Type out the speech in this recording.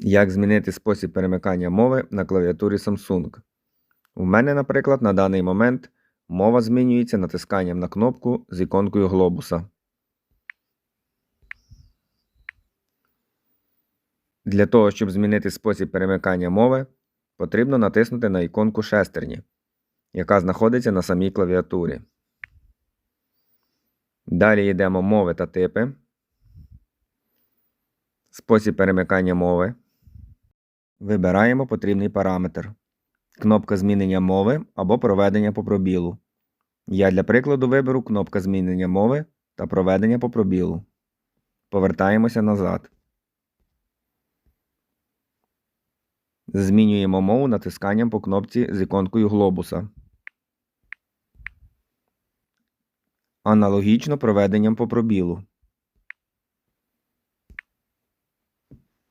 Як змінити спосіб перемикання мови на клавіатурі Samsung? У мене, наприклад, на даний момент мова змінюється натисканням на кнопку з іконкою глобуса. Для того, щоб змінити спосіб перемикання мови, потрібно натиснути на іконку шестерні, яка знаходиться на самій клавіатурі. Далі йдемо мови та типи. Спосіб перемикання мови. Вибираємо потрібний параметр. Кнопка змінення мови або проведення по пробілу. Я для прикладу виберу кнопка змінення мови та проведення по пробілу. Повертаємося назад. Змінюємо мову натисканням по кнопці з іконкою глобуса. Аналогічно проведенням по пробілу.